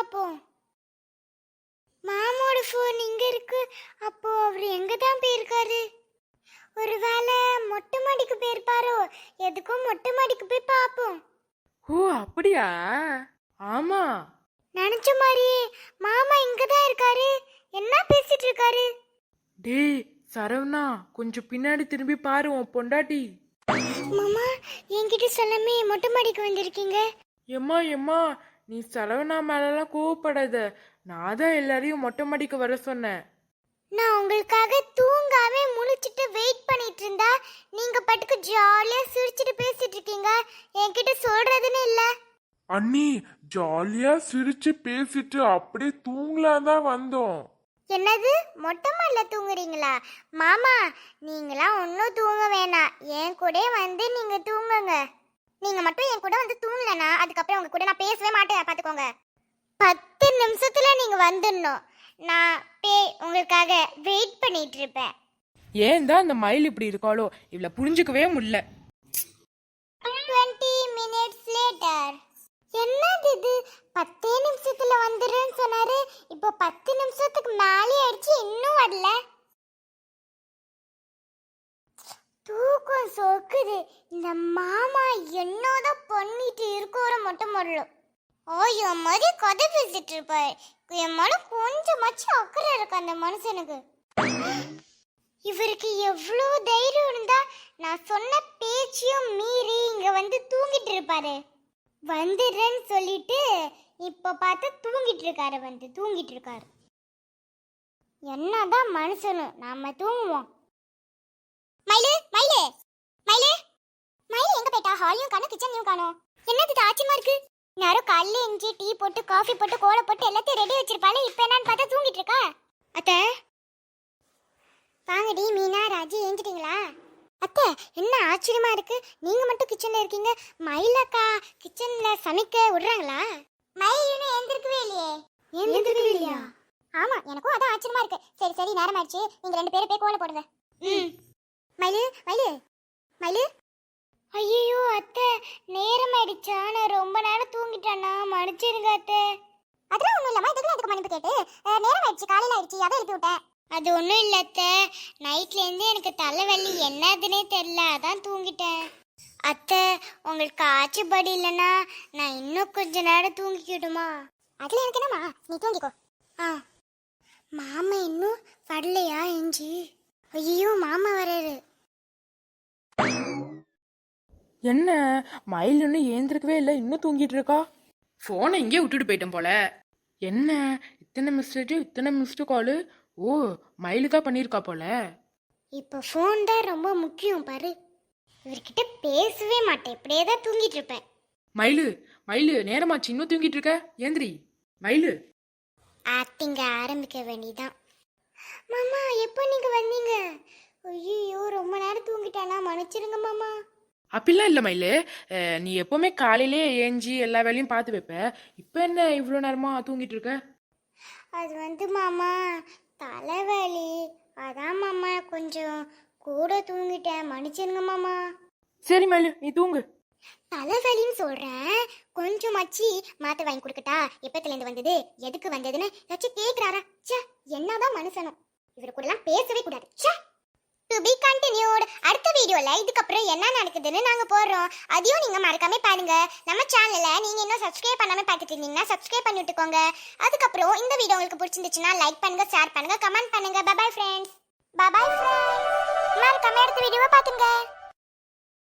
பாப்போம் மாமோட ஃபோன் இங்க இருக்கு. அப்போ அவர் எங்க தான் போயிருக்காரு? ஒருவேளை மொட்டை மாடிக்கு போயிருப்பாரோ? எதுக்கும் மொட்டை மாடிக்கு போய் பாப்போம் ஓ அப்படியா? ஆமா. நினைச்ச மாதிரியே மாமா இங்க தான் இருக்காரு. என்ன பேசிட்டு இருக்காரு? டேய் சரவணா கொஞ்சம் பின்னாடி திரும்பி பாரு உன் பொண்டாட்டி. மாமா என்கிட்ட சொல்லாமே மொட்டை மாடிக்கு வந்திருக்கீங்க? எம்மா எம்மா நீ சரவணா மேலலாம் கோவப்படாத நான் தான் எல்லாரையும் மொட்டை மாடிக்கு வர சொன்னேன். நான் உங்களுக்காக தூங்காம முழிச்சிட்டு வெயிட் பண்ணிட்டு இருந்தா நீங்க பாட்டுக்கு ஜாலியா சிரிச்சிட்டு பேசிட்டு இருக்கீங்க. என்கிட்ட சொல்றதுன்னு இல்ல. அண்ணி ஜாலியா சிரிச்சு பேசிட்டு அப்படியே தூங்கலாம் தான் வந்தோம். என்னது? மொட்டை மாடல தூங்குறீங்களா? மாமா நீங்களாம் ஒன்றும் தூங்க வேணாம். என் கூட வந்து நீங்க தூங்குங்க. நீங்க மட்டும் என் கூட வந்து தூங்கலனா அதுக்கப்புறம் உங்க கூட நான் பேசவே மாட்டேன் பாத்துக்கோங்க. பத்து நிமிஷத்துல நீங்க வந்துடணும். நான் பே உங்களுக்காக வெயிட் பண்ணிட்டு இருப்பேன் ஏன் தான் இந்த மயில் இப்படி இருக்காளோ? இவளை புரிஞ்சுக்கவே முடியல. 20 minutes later. என்னது இது? பத்தே நிமிஷத்துல வந்துடுறேன்னு சொன்னாரு. இப்போ பத்து நிமிஷத்துக்கு மேலே ஆயிடுச்சு இன்னும் வரல. தூக்கம் சொக்குது இந்த மாமா என்னதான் பண்ணிட்டு இருக்கோட மட்டும் வரல. ஓ என் மாதிரி கதை பேசிட்டு இருப்பாரு. என் மேல கொஞ்சமாச்சும் அக்கறை இருக்கு அந்த மனுஷனுக்கு. இவருக்கு எவ்வளோ தைரியம் இருந்தா நான் சொன்ன பேச்சையும் மீறி இங்க வந்து தூங்கிட்டு இருப்பாரு. வந்துடுறேன்னு சொல்லிட்டு இப்ப பார்த்து தூங்கிட்டு இருக்காரு வந்து தூங்கிட்டு இருக்காரு. என்னதான் மனுஷனும் நாம தூங்குவோம். மயிலு மயிலு! ஹாலையும் காணும் கிச்சனையும் காணும். என்னது இது ஆச்சரியமா இருக்கு? யாரோ காலையில எஞ்சி டீ போட்டு காஃபி போட்டு கோலை போட்டு எல்லாத்தையும் ரெடி வச்சிருப்பாளே இப்போ என்னன்னு பார்த்தா தூங்கிட்டு இருக்கா? அத்தை. வாங்கடி மீனா ராஜி ஏஞ்சிட்டீங்களா? அத்தை என்ன ஆச்சரியமா இருக்கு? நீங்க மட்டும் கிச்சன்ல இருக்கீங்க. மயிலக்கா கிச்சன்ல சமைக்க விடுறாங்களா? மயில் எந்திருக்கவே இல்லையே. எந்திருக்கவே இல்லையா? ஆமா எனக்கும் அதான் ஆச்சரியமா இருக்கு. சரி சரி நேரம் ஆயிடுச்சு. நீங்க ரெண்டு பேரும் போய் கோல போடுங்க. ம். மயிலு மயிலு மயிலு. ஐயோ அத்தை. நேரம் ஆயிடுச்சா நான் ரொம்ப நேரம் தூங்கிட்டேனா? மன்னிச்சிருங்க அத்தை. அதெல்லாம் ஒண்ணும் இல்லம்மா. இதுக்கு எதுக்கு மன்னிப்பு கேட்டு? அஹ், நேரம் ஆயிடுச்சு காலையில ஆயிடுச்சு. அதான் எழுப்பி விட்டேன். அது ஒன்றும் இல்லை அத்தை. நைட்லேருந்து எனக்கு தலைவலி. என்னதுன்னே தெரில அதான் தூங்கிட்டேன். அத்தை உங்களுக்கு ஆச்சுப்படி இல்லைன்னா நான் இன்னும் கொஞ்ச நேரம் தூங்கிக்கிடுமா அதில் எனக்கு என்னம்மா? நீ தூங்கிக்கோ. ஆ. மாமா இன்னும் வரலையா எஞ்சி ஐயோ மாமா வராரு என்ன? மயில் இன்னும் ஏந்திருக்கவே இல்லை. இன்னும் தூங்கிட்டு இருக்கா? ஃபோனை இங்கே விட்டுட்டு போயிட்டேன் போல. என்ன? இத்தனை மிஸ்டேஜ் இத்தனை மிஸ்டு காலு ஓ மயில் தான் பண்ணியிருக்கா போல. இப்போ ஃபோன் தான் ரொம்ப முக்கியம் பாரு. இவர்கிட்ட பேசவே மாட்டேன். இப்படியே தான் தூங்கிட்டு இருப்பேன். மயிலு மயிலு நேரமாச்சு. இன்னும் தூங்கிட்டு இருக்க? ஏந்திரி. மயிலு. ஆக்டிங்க ஆரம்பிக்க வேண்டியதான் மாமா எப்போ நீங்க வந்தீங்க? ஐயோ ரொம்ப நேரம் தூங்கிட்டானா? மன்னிச்சிருங்க மாமா. அப்படிலாம் இல்லை மயிலு. நீ எப்பவுமே காலையிலே ஏஞ்சி எல்லா வேலையும் பார்த்து வைப்ப. இப்போ என்ன இவ்வளோ நேரமா தூங்கிட்டு இருக்க? அது வந்து மாமா தலைவலி. அதான் மாமா கொஞ்சம் கூட தூங்கிட்டேன். மன்னிச்சிருங்க மாமா. சரி மயிலு நீ தூங்கு. தலைவலின்னு சொல்றேன். கொஞ்சம் மச்சி மாத்து வாங்கி கொடுக்கட்டா? எப்பத்துல இருந்து வந்தது. எதுக்கு வந்ததுன்னு ஏதாச்சும் கேக்குறாரா? ச்சே என்னதான் மனுஷனும். இவரு கூட எல்லாம் பேசவே கூடாது. ச்சே. டு பி கண்டினியூட் அடுத்த வீடியோவில் இதுக்கப்புறம் என்ன நடக்குதுன்னு நாங்கள் போடுறோம். அதையும் நீங்கள் மறக்காம பாருங்க. நம்ம சேனலில் நீங்கள் இன்னும் சப்ஸ்கிரைப் பண்ணாமல் பார்த்துட்டு இருந்தீங்கன்னா சப்ஸ்கிரைப் பண்ணி விட்டுக்கோங்க. அதுக்கப்புறம் இந்த வீடியோ உங்களுக்கு பிடிச்சிருந்துச்சுன்னா லைக் பண்ணுங்க ஷேர் பண்ணுங்க கமெண்ட் பண்ணுங்க. பபாய் ஃப்ரெண்ட்ஸ் பபாய் ஃப்ரெண்ட்ஸ் மறக்காம அடுத்த வீடியோவை பார்த்துங்க.